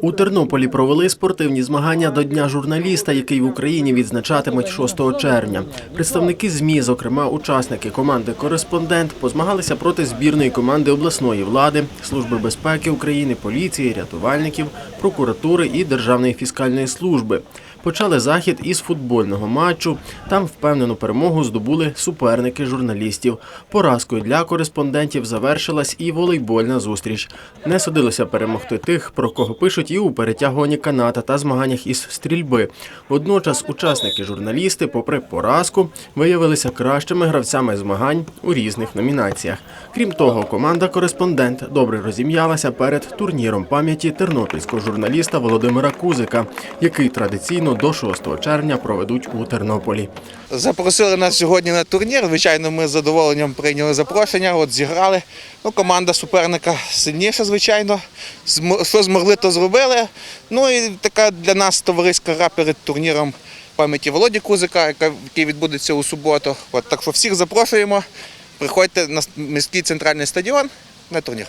У Тернополі провели спортивні змагання до Дня журналіста, який в Україні відзначатимуть 6 червня. Представники ЗМІ, зокрема учасники команди Кореспондент, позмагалися проти збірної команди обласної влади, Служби безпеки України, поліції, рятувальників, прокуратури і Державної фіскальної служби. Почали захід із футбольного матчу. Там впевнену перемогу здобули суперники журналістів. Поразкою для кореспондентів завершилась і волейбольна зустріч. Не судилося перемогти тих, про кого пишуть і у перетягуванні каната та змаганнях із стрільби. Водночас учасники журналісти, попри поразку, виявилися кращими гравцями змагань у різних номінаціях. Крім того, команда Кореспондент добре розім'ялася перед турніром пам'яті тернопільського журналіста Володимира Кузика, який традиційно до 6 червня проведуть у Тернополі. Запросили нас сьогодні на турнір. Звичайно, ми з задоволенням прийняли запрошення. От зіграли. Ну, команда суперника сильніша, звичайно. Що змогли, то зробили. Ну і така для нас товариська гра перед турніром пам'яті Володі Кузика, який відбудеться у суботу. От так що всіх запрошуємо. Приходьте на міський центральний стадіон на турнір.